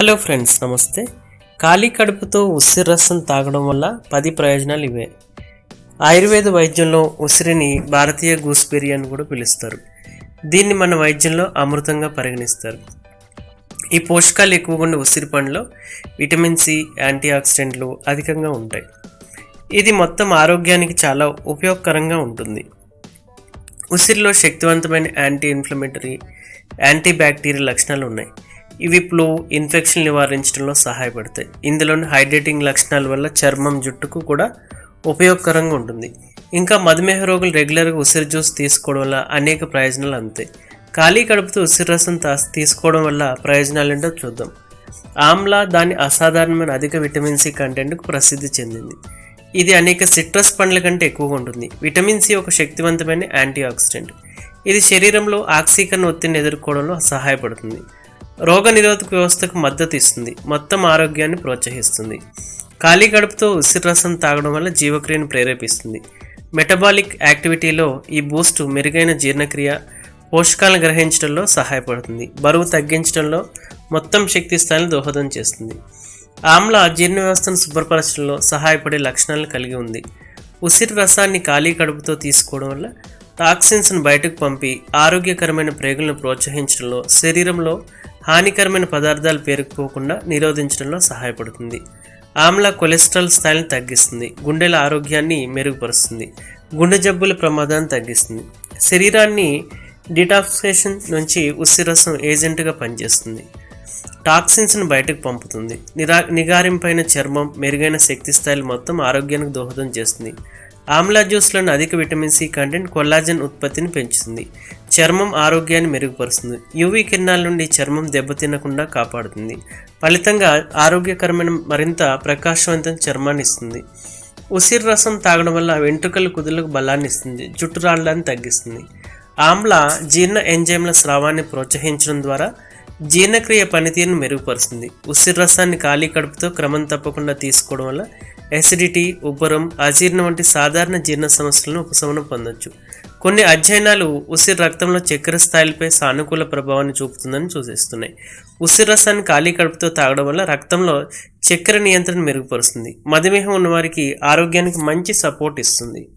Hello friends నమస్తే. ఖాళీ కడుపుతో ఉసిరి రసం తాగడం వల్ల పది ప్రయోజనాలు ఇవే. ఆయుర్వేద వైద్యంలో ఉసిరిని భారతీయ గూస్బెర్రీ అని కూడా పిలుస్తారు. దీన్ని మన వైద్యంలో అమృతంగా పరిగణిస్తారు. ఈ పోషకాలు ఎక్కువగా ఉండే ఉసిరి పండులో విటమిన్ సి యాంటీ ఆక్సిడెంట్లు అధికంగా ఉంటాయి. ఇది మొత్తం ఆరోగ్యానికి చాలా ఉపయోగకరంగా ఉంటుంది. ఉసిరిలో శక్తివంతమైన యాంటీ ఇన్ఫ్లమేటరీ యాంటీ బ్యాక్టీరియల్ లక్షణాలు ఉన్నాయి. ఇవి ఫ్లూ ఇన్ఫెక్షన్ నివారించడంలో సహాయపడతాయి. ఇందులోని హైడ్రేటింగ్ లక్షణాల వల్ల చర్మం జుట్టుకు కూడా ఉపయోగకరంగా ఉంటుంది. ఇంకా మధుమేహ రోగులు రెగ్యులర్గా ఉసిరి జ్యూస్ తీసుకోవడం వల్ల అనేక ప్రయోజనాలు అందుతాయి. ఖాళీ కడుపుతో ఉసిరి రసం తీసుకోవడం వల్ల ప్రయోజనాలు ఏంటో చూద్దాం. ఆమ్లా దాని అసాధారణమైన అధిక విటమిన్ సి కంటెంట్కు ప్రసిద్ధి చెందింది. ఇది అనేక సిట్రస్ పండ్ల కంటే ఎక్కువగా ఉంటుంది. విటమిన్ సి ఒక శక్తివంతమైన యాంటీ ఆక్సిడెంట్ ఇది శరీరంలో ఆక్సీకరణ ఒత్తిడిని ఎదుర్కోవడంలో సహాయపడుతుంది. రోగ నిరోధక వ్యవస్థకు మద్దతు ఇస్తుంది. మొత్తం ఆరోగ్యాన్ని ప్రోత్సహిస్తుంది. ఖాళీ కడుపుతో ఉసిరి రసం తాగడం వల్ల జీవక్రియను ప్రేరేపిస్తుంది. మెటబాలిక్ యాక్టివిటీలో ఈ బూస్ట్ మెరుగైన జీర్ణక్రియ పోషకాలను గ్రహించడంలో సహాయపడుతుంది. బరువు తగ్గించడంలో మొత్తం శక్తి స్థాయిని దోహదం చేస్తుంది. ఆమ్ల జీర్ణ వ్యవస్థను శుభ్రపరచడంలో సహాయపడే లక్షణాలను కలిగి ఉంది. ఉసిరి రసాన్ని ఖాళీ కడుపుతో తీసుకోవడం వల్ల టాక్సిన్స్ను బయటకు పంపి ఆరోగ్యకరమైన ప్రేగులను ప్రోత్సహించడంలో శరీరంలో హానికరమైన పదార్థాలు పేరుకుపోకుండా నిరోధించడంలో సహాయపడుతుంది. ఆమ్ల కొలెస్ట్రాల్ స్థాయిని తగ్గిస్తుంది. గుండెల ఆరోగ్యాన్ని మెరుగుపరుస్తుంది. గుండె జబ్బుల ప్రమాదాన్ని తగ్గిస్తుంది. శరీరాన్ని డిటాక్సికేషన్ నుంచి ఉసిరసం ఏజెంట్గా పనిచేస్తుంది. టాక్సిన్స్ను బయటకు పంపుతుంది. నిరా నిగారింపైన చర్మం మెరుగైన శక్తి స్థాయిలు మొత్తం ఆరోగ్యానికి దోహదం చేస్తుంది. ఆమ్లా జ్యూస్లోని అధిక విటమిన్ సి కంటెంట్ కొల్లాజన్ ఉత్పత్తిని పెంచుతుంది. చర్మం ఆరోగ్యాన్ని మెరుగుపరుస్తుంది. యువీ కిరణాల నుండి చర్మం దెబ్బతినకుండా కాపాడుతుంది. ఫలితంగా ఆరోగ్యకరమైన మరింత ప్రకాశవంతం చర్మాన్ని ఇస్తుంది. ఉసిరి రసం తాగడం వల్ల వెంట్రుకలు కుదులకు బలాన్ని ఇస్తుంది. జుట్టు రాళ్ళని తగ్గిస్తుంది. ఆమ్ల జీర్ణ ఎంజైమ్ల స్రావాన్ని ప్రోత్సహించడం ద్వారా జీర్ణక్రియ పనితీరును మెరుగుపరుస్తుంది. ఉసిరి రసాన్ని ఖాళీ కడుపుతో క్రమం తప్పకుండా తీసుకోవడం వల్ల ఎసిడిటీ ఉబ్బరం అజీర్ణం వంటి సాధారణ జీర్ణ సమస్యలను ఉపశమనం పొందొచ్చు. కొన్ని అధ్యయనాలు ఉసిరి రక్తంలో చక్కెర స్థాయిలపై సానుకూల ప్రభావాన్ని చూపుతుందని సూచిస్తున్నాయి ఉసిరి రసాన్ని ఖాళీ కడుపుతో తాగడం వల్ల రక్తంలో చక్కెర నియంత్రణ మెరుగుపరుస్తుంది. మధుమేహం ఉన్నవారికి ఆరోగ్యానికి మంచి సపోర్ట్ ఇస్తుంది.